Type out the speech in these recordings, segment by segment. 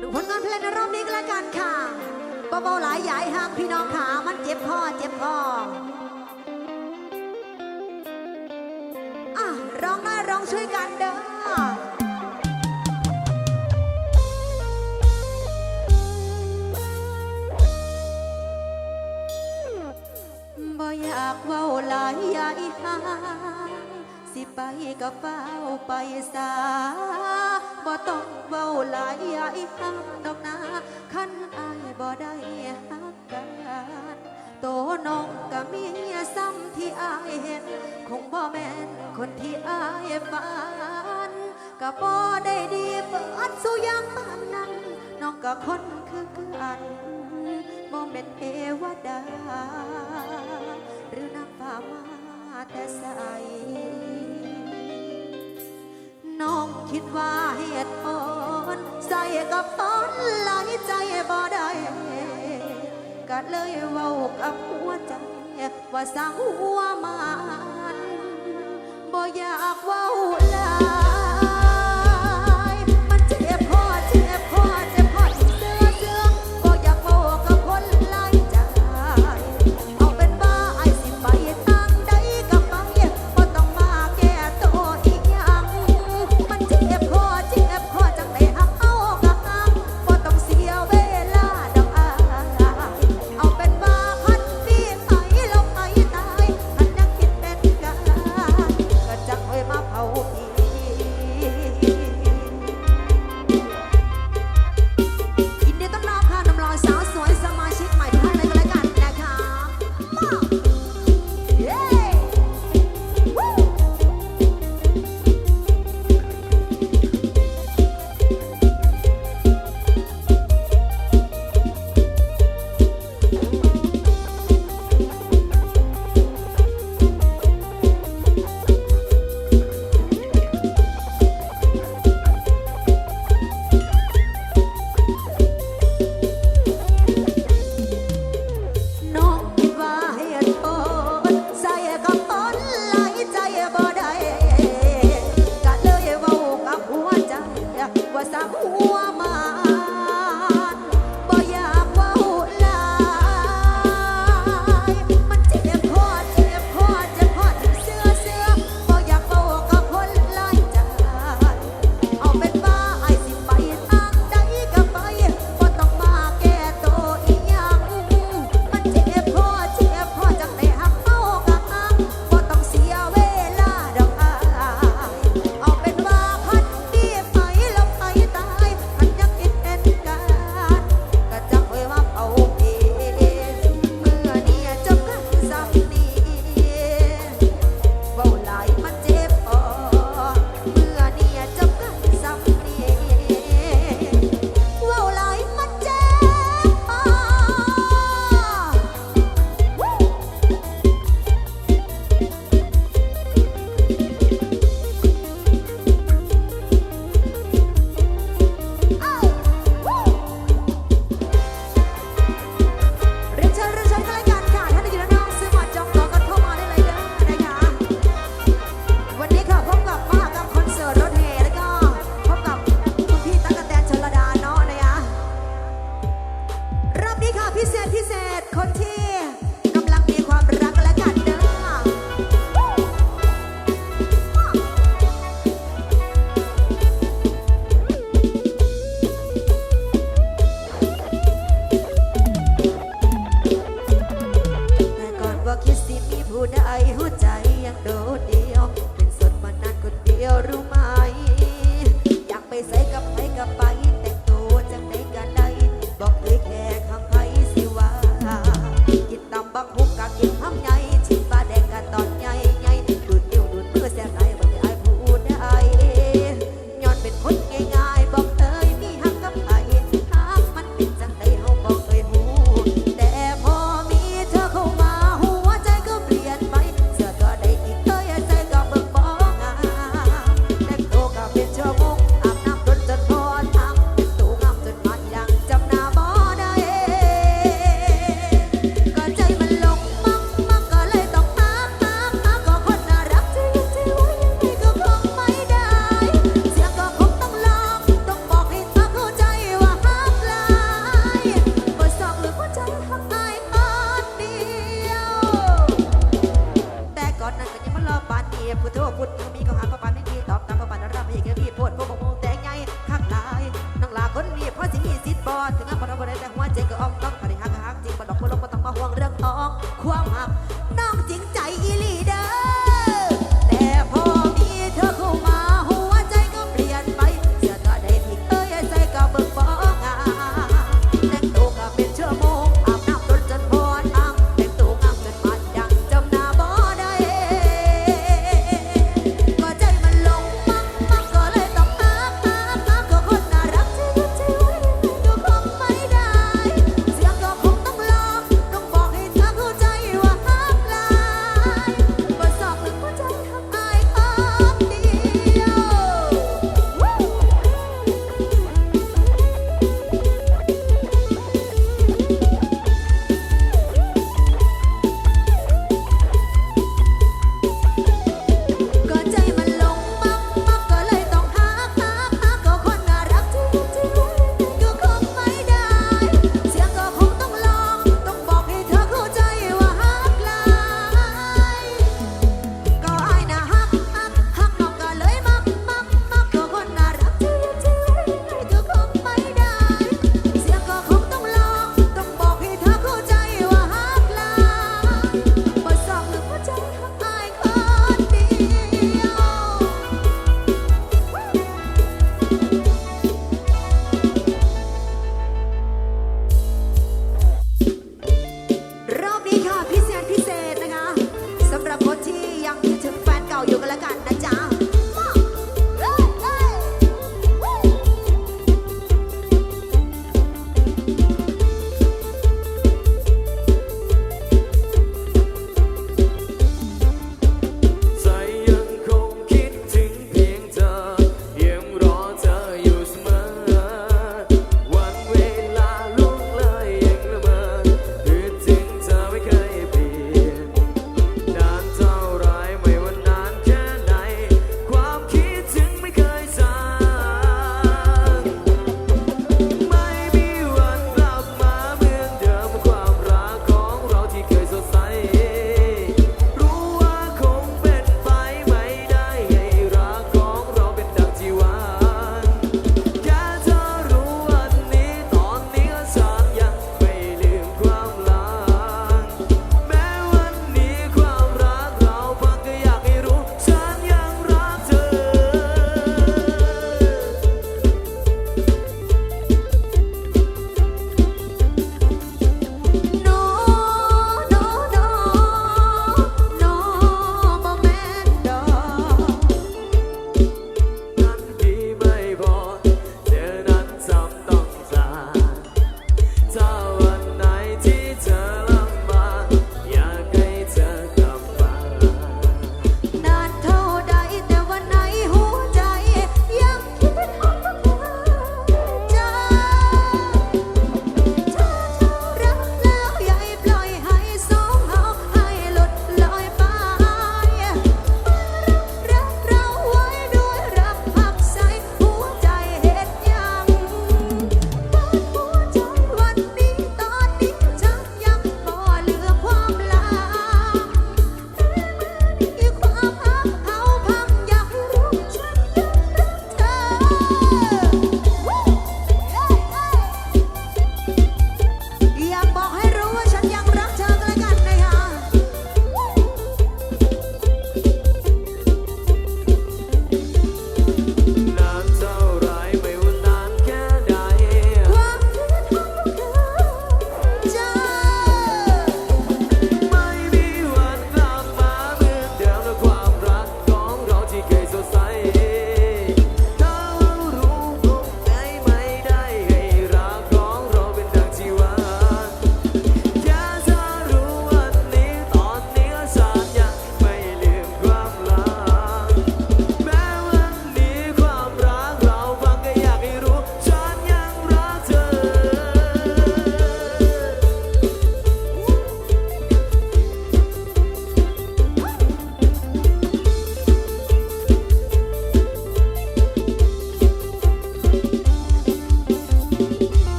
ดูผลงานเพลงในรอบนี้ก็แล้วกันค่ะเบาๆหลายใหญ่ห่างพี่น้องขามันเจ็บคอเจ็บคออะร้องได้ร้องช่วยกันเด้อบ่อยากเว้าหลายใหญ่หาง สิไปกับเฝ้าไปสาบ่ต้องเว้าหลายไอ้ฮักดอกนาคันอายบ่ได้ฮักกันโตน้องก็มีซ้ำที่อายเห็น คงบ่แม่นคนที่อายฝันกับบ่ได้ดีเปิดสุยับ้านนั้นน้องกับคนคืออันบ่เป็นเทวดา หรือนางฟ้ามาแต่สา คิดว่าเหตุผลใส่กับฝอนหลายใจบ่ได้ก็เลยเว้ากับหัวใจ ว่าสังหัวมันบ่อยากเว้า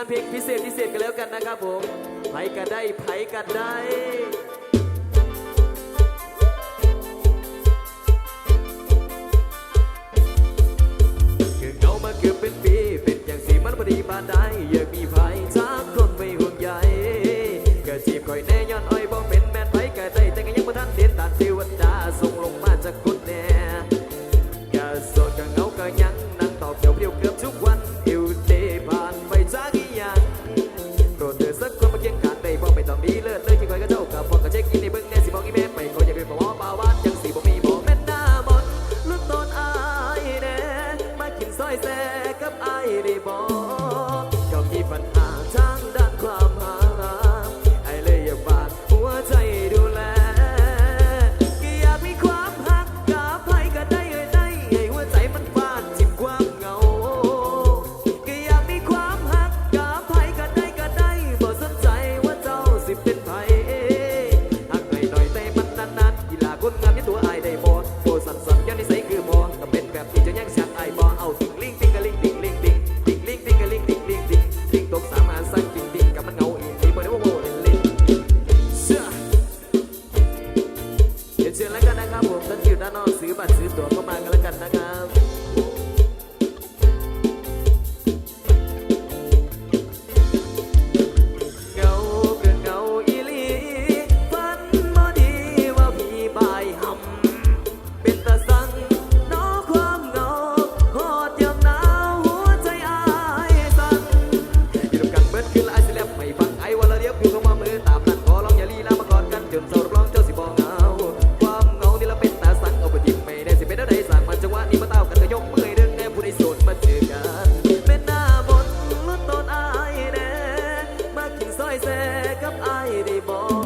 านเพลงพิเศษพิเศษกันแล้วกันนะครับผมไผกันได้ไผกันได้เก่ามาเกือบเป็นปีเป็นอย่างสีมันพอดีบาได้อยากมีไผสักคนไม่ห่วงใยกระจีบคอยแน่ย้อนอ้อยบ่เป็นแม่ไผกัด้แต่ก็ยังไม่ทันเด่นตานเทวดาส่งลงมาจากคุณแน่ แบบที่จะแย่งแสน กับไอ้ได้บอก